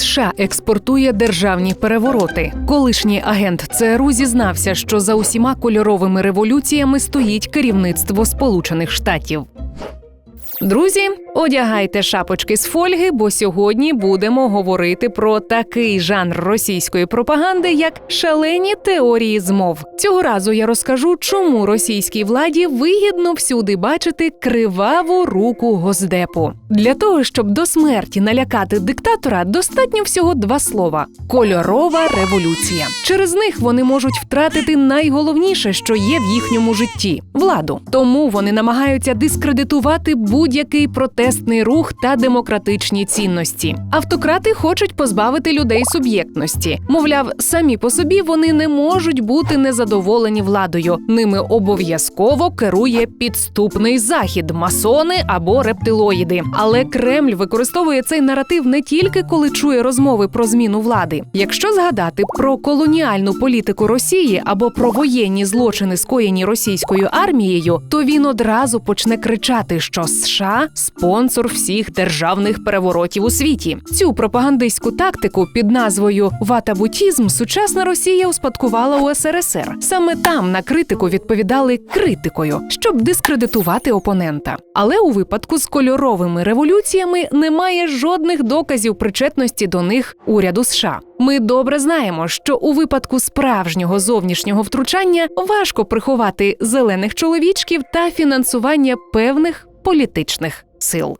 США експортує державні перевороти. Колишній агент ЦРУ зізнався, що за усіма кольоровими революціями стоїть керівництво Сполучених Штатів. Друзі, одягайте шапочки з фольги, бо сьогодні будемо говорити про такий жанр російської пропаганди, як шалені теорії змов. Цього разу я розкажу, чому російській владі вигідно всюди бачити криваву руку госдепу. Для того щоб до смерті налякати диктатора, достатньо всього два слова: кольорова революція. Через них вони можуть втратити найголовніше, що є в їхньому житті владу. Тому вони намагаються дискредитувати будь-який протестний рух та демократичні цінності. Автократи хочуть позбавити людей суб'єктності. Мовляв, самі по собі вони не можуть бути незадоволені владою. Ними обов'язково керує підступний захід, масони або рептилоїди. Але Кремль використовує цей наратив не тільки коли чує розмови про зміну влади. Якщо згадати про колоніальну політику Росії або про воєнні злочини, скоєні російською армією, то він одразу почне кричати, що США спонсор всіх державних переворотів у світі. Цю пропагандистську тактику під назвою Ватабутізм сучасна Росія успадкувала у СРСР. Саме там на критику відповідали критикою, щоб дискредитувати опонента. Але у випадку з кольоровими революціями немає жодних доказів причетності до них уряду США. Ми добре знаємо, що у випадку справжнього зовнішнього втручання важко приховати зелених чоловічків та фінансування певних політичних сил.